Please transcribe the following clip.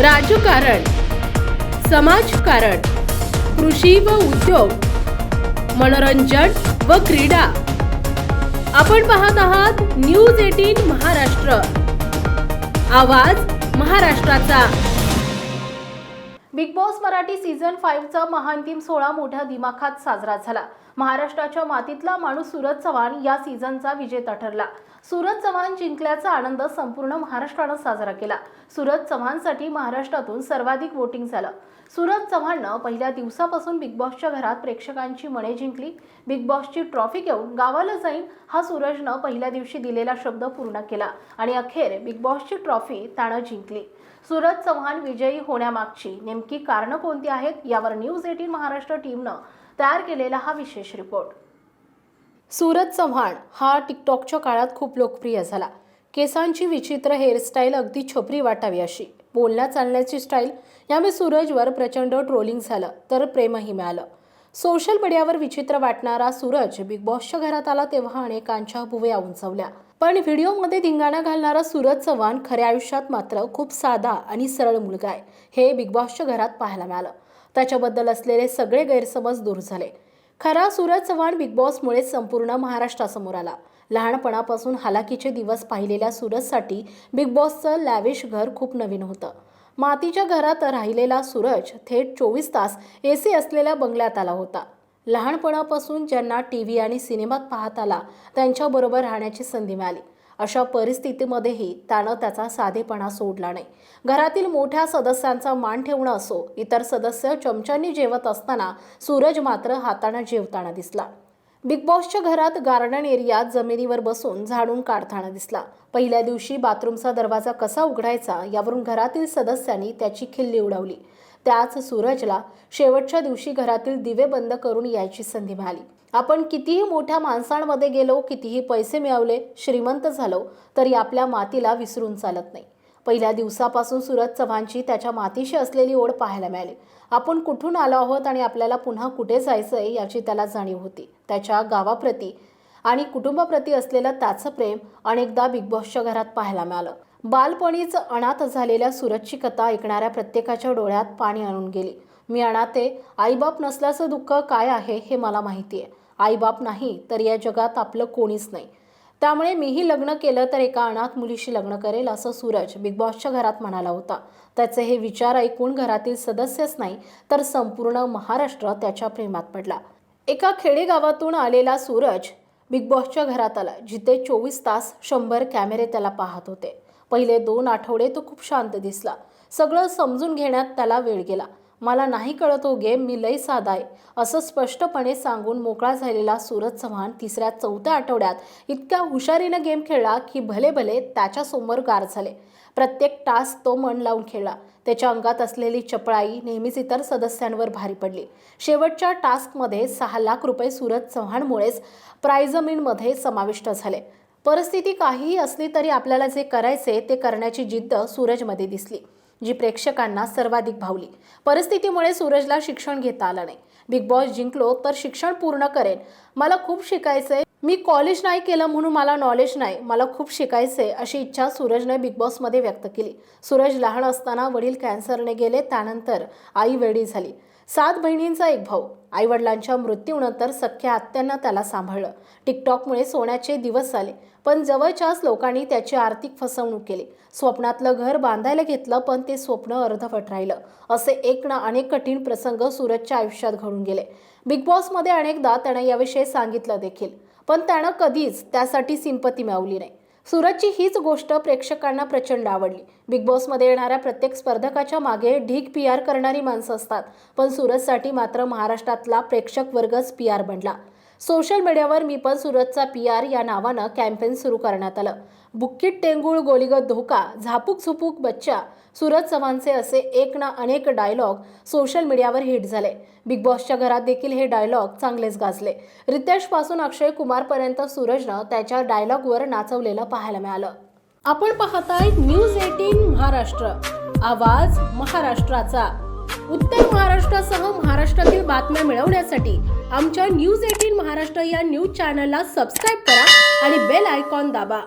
राजकारण समाजकारण कृषी व उद्योग मनोरंजन व क्रीडा. आपण पाहत आहात न्यूज एटीन महाराष्ट्र. आवाज महाराष्ट्राचा. बिग बॉस मराठी सीझन फाईव्हचा महाअंतिम सोहळा मोठ्या दिमाखात साजरा झाला. महाराष्ट्राच्या मातीतला माणूस सूरज चव्हाण या सीझनचा विजेता ठरला. सूरज चव्हाण जिंकल्याचा आनंद संपूर्ण महाराष्ट्रानं साजरा केला. सूरज चव्हाणसाठी महाराष्ट्रातून सर्वाधिक वोटिंग झालं. सूरज चव्हाणनं पहिल्या दिवसापासून बिग बॉसच्या घरात प्रेक्षकांची मने जिंकली. बिग बॉसची ट्रॉफी घेऊन गावाला जाईन हा सूरजनं पहिल्या दिवशी दिलेला शब्द पूर्ण केला आणि अखेर बिग बॉसची ट्रॉफी त्यानं जिंकली. सूरज चव्हाण विजयी होण्यामागची नेमकी कारणं कोणती आहेत? यावर न्यूज एटीन महाराष्ट्र टीमनं तयार केलेला हा विशेष रिपोर्ट सूरज चव्हाण हा टिकटॉकच्या काळात खूप लोकप्रिय झाला. केसांची विचित्र हेअरस्टाईल अगदी छपरी वाटावी अशी. बोलण्या चालण्याची स्टाईल यामुळे सूरजवर प्रचंड ट्रोलिंग झालं तर प्रेमही मिळालं. सोशल मीडियावर विचित्र वाटणारा सूरज बिग बॉसच्या घरात आला तेव्हा अनेकांच्या भुवया उंचावल्या पण व्हिडिओमध्ये धिंगाणा घालणारा सूरज चव्हाण खऱ्या आयुष्यात मात्र खूप साधा आणि सरळ मुलगा आहे. हे बिग बॉसच्या घरात पाहायला मिळालं. त्याच्याबद्दल असलेले सगळे गैरसमज दूर झाले. खरा सूरज चव्हाण बिग बॉसमुळे संपूर्ण महाराष्ट्रासमोर आला. लहानपणापासून हालाकीचे दिवस पाहिलेल्या सूरजसाठी बिग बॉसचं लॅविश घर खूप नवीन होतं. मातीच्या घरात राहिलेला सूरज थेट चोवीस तास ए सी असलेल्या बंगल्यात आला होता. लहानपणापासून ज्यांना टी व्ही आणि सिनेमात पाहत आला त्यांच्याबरोबर राहण्याची संधी मिळाली. अशा परिस्थितीमध्येही त्यानं त्याचा साधेपणा सोडला नाही. घरातील मोठ्या सदस्यांचा मान ठेवणं असो इतर सदस्य चमच्यानी जेवत असताना सूरज मात्र हाताने जेवताना दिसला. बिग बॉसच्या घरात गार्डन एरियात जमिनीवर बसून झाडून काढताना दिसला. पहिल्या दिवशी बाथरूमचा दरवाजा कसा उघडायचा यावरून घरातील सदस्यांनी त्याची खिल्ली उडवली. त्याच सूरजला शेवटच्या दिवशी घरातील दिवे बंद करून यायची संधी मिळाली. आपण कितीही मोठ्या माणसांमध्ये गेलो कितीही पैसे मिळवले श्रीमंत झालो तरी आपल्या मातीला विसरून चालत नाही. पहिल्या दिवसापासून सूरज चव्हाणची त्याच्या मातीशी असलेली ओढ पाहायला मिळाली. आपण कुठून आलो आहोत आणि आपल्याला पुन्हा कुठे जायचं आहे याची त्याला जाणीव होती. त्याच्या गावाप्रती आणि कुटुंबाप्रती असलेलं त्याचं प्रेम अनेकदा बिग बॉसच्या घरात पाहायला मिळालं. बालपणीच अनाथ झालेल्या सूरजची कथा ऐकणाऱ्या प्रत्येकाच्या डोळ्यात पाणी आणून गेली. मी अनाथे आईबाप नसल्याचं दुःख काय आहे हे मला माहिती आहे आईबाप नाही तर या जगात आपलं कोणीच नाही. त्यामुळे मीही लग्न केलं तर एका अनाथ मुलीशी लग्न करेल असं सूरज बिग बॉसच्या घरात म्हणाला होता. त्याचे हे विचार ऐकून घरातील सदस्यच नाही तर संपूर्ण महाराष्ट्र त्याच्या प्रेमात पडला. एका खेडेगावातून आलेला सूरज बिग बॉसच्या घरात आला जिथे चोवीस तास शंभर कॅमेरे त्याला पाहत होते. पहिले दोन आठवडे तो खूप शांत दिसला. सगळं समजून घेण्यात त्याला वेळ गेला. मला नाही कळत हो गेम मी लय साधा आहे. असं स्पष्टपणे सांगून मोकळा झालेला सूरज चव्हाण तिसऱ्या चौथ्या आठवड्यात इतक्या हुशारीनं गेम खेळला की भले भले त्याच्यासमोर गार झाले. प्रत्येक टास्क तो मन लावून खेळला. त्याच्या अंगात असलेली चपळाई नेहमीच इतर सदस्यांवर भारी पडली. शेवटच्या टास्कमध्ये सहा लाख रुपये सूरज चव्हाणमुळेच प्राइजमीनमध्ये समाविष्ट झाले. परिस्थिती काहीही असली तरी आपल्याला जे करायचे ते करण्याची जिद्द सूरजमध्ये दिसली. जी प्रेक्षकांना सर्वाधिक भावली. परिस्थितीमुळे सूरजला शिक्षण घेता आलं नाही. बिग बॉस जिंकलो तर शिक्षण पूर्ण करेन. मला खूप शिकायचंय. मी कॉलेज नाही केलं म्हणून मला नॉलेज नाही. मला खूप शिकायचंय अशी इच्छा सूरजने बिग बॉसमध्ये व्यक्त केली. सूरज लहान असताना वडील कॅन्सरने गेले त्यानंतर आई वेडी झाली. सात बहिणींचा एक भाऊ. आईवडिलांच्या मृत्यूनंतर सख्या आत्यांना त्याला सांभाळलं. टिकटॉकमुळे सोन्याचे दिवस आले पण जवळच्याच लोकांनी त्याची आर्थिक फसवणूक केली. स्वप्नातलं घर बांधायला घेतलं पण ते स्वप्न अर्धवट राहिलं. असे एक ना अनेक कठीण प्रसंग सूरजच्या आयुष्यात घडून गेले. बिग बॉसमध्ये अनेकदा त्यानं याविषयी सांगितलं देखील पण त्यानं कधीच त्यासाठी सिंपती मिळवली नाही. सूरजची हीच गोष्ट प्रेक्षकांना प्रचंड आवडली. बिग बॉसमध्ये येणाऱ्या प्रत्येक स्पर्धकाच्या मागे ढीक पी आर करणारी माणसं असतात. पण सूरजसाठी मात्र महाराष्ट्रातला प्रेक्षक वर्गच पी आर बनला. सोशल मीडियावर मी पण सूरजचा पी आर या नावानं कॅम्पेन सुरू करण्यात आलं. बुक्कीट टेंगूळ गोलीगत धोका झापूक झुपूक बच्चा सूरज चव्हाणचे असे एक ना अनेक डायलॉग सोशल मीडियावर हिट झाले. बिग बॉसच्या घरात देखील हे डायलॉग चांगलेच गाजले. रितेशपासून अक्षय कुमारपर्यंत सूरजनं त्याच्या डायलॉगवर नाचवलेलं पाहायला मिळालं. आपण पाहताय न्यूज एटीन महाराष्ट्र. आवाज महाराष्ट्राचा. उत्तर महाराष्ट्रासह महाराष्ट्रातील बातम्या मिळवण्यासाठी आमच्या न्यूज एटीन महाराष्ट्र या न्यूज चॅनलला सबस्क्राईब करा आणि बेल आयकॉन दाबा.